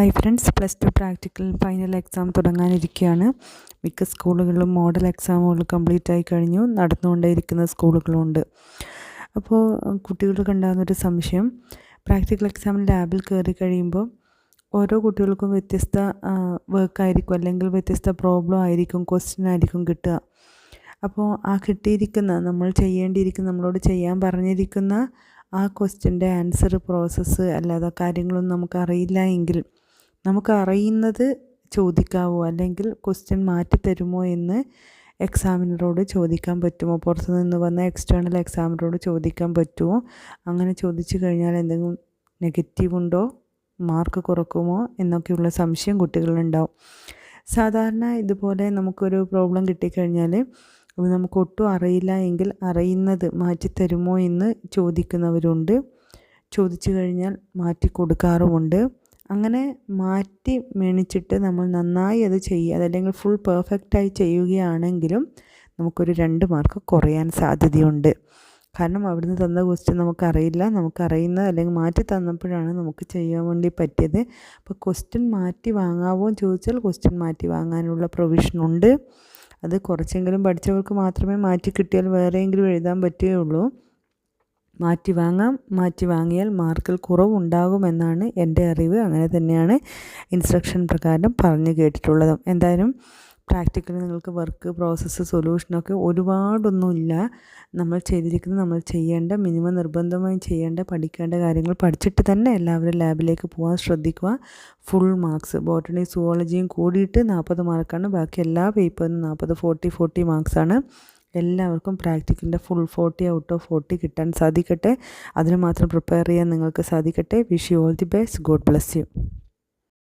Hi friends plus two practical final exam തുടങ്ങാനിരിക്കുകയാണ്. മിക്ക സ്കൂളുകളിലും model എക്സാമുകൾ complete ആയി കഴിഞ്ഞു. നടന്നുകൊണ്ടേയിരിക്കുന്ന സ്കൂളുകളുണ്ട്. അപ്പോൾ കുട്ടികൾക്ക് ഉണ്ടാകുന്നൊരു സംശയം. പ്രാക്ടിക്കൽ എക്സാമിന് ലാബിൽ കയറി കഴിയുമ്പോൾ ഓരോ കുട്ടികൾക്കും വ്യത്യസ്ത വർക്കായിരിക്കും അല്ലെങ്കിൽ വ്യത്യസ്ത പ്രോബ്ലം ആയിരിക്കും ക്വസ്റ്റ്യൻ ആയിരിക്കും കിട്ടുക. അപ്പോൾ ആ കിട്ടിയിരിക്കുന്ന നമ്മൾ ചെയ്യേണ്ടിയിരിക്കുന്ന നമ്മളോട് ചെയ്യാൻ പറഞ്ഞിരിക്കുന്ന ആ ക്വസ്റ്റ്യന്റെ ആൻസർ പ്രോസസ്സ് അല്ലാതെ കാര്യങ്ങളൊന്നും നമുക്കറിയില്ല എങ്കിൽ നമുക്ക് അറിയുന്നത് ചോദിക്കാവോ? അല്ലെങ്കിൽ ക്വസ്റ്റ്യൻ മാറ്റി തരുമോ എന്ന് എക്സാമിനറോട് ചോദിക്കാൻ പറ്റുമോ? പുറത്തു നിന്ന് വന്ന എക്സ്റ്റേണൽ എക്സാമിനറോട് ചോദിക്കാൻ പറ്റുമോ? അങ്ങനെ ചോദിച്ചു കഴിഞ്ഞാൽ എന്തെങ്കിലും നെഗറ്റീവ് ഉണ്ടോ? മാർക്ക് കുറക്കുമോ? എന്നൊക്കെയുള്ള സംശയം കുട്ടികളുണ്ടാവും സാധാരണ ഇതുപോലെ നമുക്കൊരു പ്രോബ്ലം കിട്ടിക്കഴിഞ്ഞാൽ നമുക്ക് ഒട്ടും അറിയില്ല എങ്കിൽ അറിയുന്നത് മാറ്റിത്തരുമോ എന്ന് ചോദിക്കുന്നവരുണ്ട്. ചോദിച്ചു കഴിഞ്ഞാൽ മാറ്റി കൊടുക്കാറുമുണ്ട് അങ്ങനെ മാറ്റി മേണിച്ചിട്ട് നമ്മൾ നന്നായി അത് ചെയ്യുക അതല്ലെങ്കിൽ ഫുൾ പെർഫെക്റ്റായി ചെയ്യുകയാണെങ്കിലും നമുക്കൊരു രണ്ട് മാർക്ക് കുറയാൻ സാധ്യതയുണ്ട്. കാരണം അവിടുന്ന് തന്ന ക്വസ്റ്റ്യൻ നമുക്കറിയില്ല. നമുക്കറിയുന്ന അല്ലെങ്കിൽ മാറ്റി തന്നപ്പോഴാണ് നമുക്ക് ചെയ്യാൻ വേണ്ടി പറ്റിയത്. അപ്പോൾ ക്വസ്റ്റ്യൻ മാറ്റി വാങ്ങാവോ എന്ന് ചോദിച്ചാൽ ക്വസ്റ്റ്യൻ മാറ്റി വാങ്ങാനുള്ള പ്രൊവിഷനുണ്ട് അത് കുറച്ചെങ്കിലും പഠിച്ചവർക്ക് മാത്രമേ മാറ്റി കിട്ടിയാൽ വേറെയെങ്കിലും എഴുതാൻ പറ്റുകയുള്ളൂ. മാറ്റി വാങ്ങാം മാറ്റി വാങ്ങിയാൽ മാർക്കിൽ കുറവുണ്ടാകുമെന്നാണ് എന്റെ അറിവ്. അങ്ങനെ തന്നെയാണ് ഇൻസ്ട്രക്ഷൻ പ്രകാരം പറഞ്ഞു കേട്ടിട്ടുള്ളതും. എന്തായാലും പ്രാക്ടിക്കലി നിങ്ങൾക്ക് വർക്ക് പ്രോസസ്സ് സൊല്യൂഷനൊക്കെ ഒരുപാടൊന്നുമില്ല. നമ്മൾ ചെയ്തിരിക്കുന്ന നമ്മൾ ചെയ്യേണ്ട മിനിമം നിർബന്ധമായും ചെയ്യേണ്ട പഠിക്കേണ്ട കാര്യങ്ങൾ പഠിച്ചിട്ട് തന്നെ എല്ലാവരും ലാബിലേക്ക് പോകാൻ ശ്രദ്ധിക്കുക. Full marks. ബോട്ടണി സുവോളജിയും കൂടിയിട്ട് നാൽപ്പത് മാർക്കാണ്. ബാക്കി എല്ലാ പേപ്പറിനും നാൽപ്പത് ഫോർട്ടി ഫോർട്ടി മാർക്സാണ്. എല്ലാവർക്കും പ്രാക്ടിക്കലിന്റെ full forty out of forty കിട്ടാൻ സാധിക്കട്ടെ. അതിന് മാത്രം പ്രിപ്പയർ ചെയ്യാൻ നിങ്ങൾക്ക് സാധിക്കട്ടെ. Wish you all the best God bless you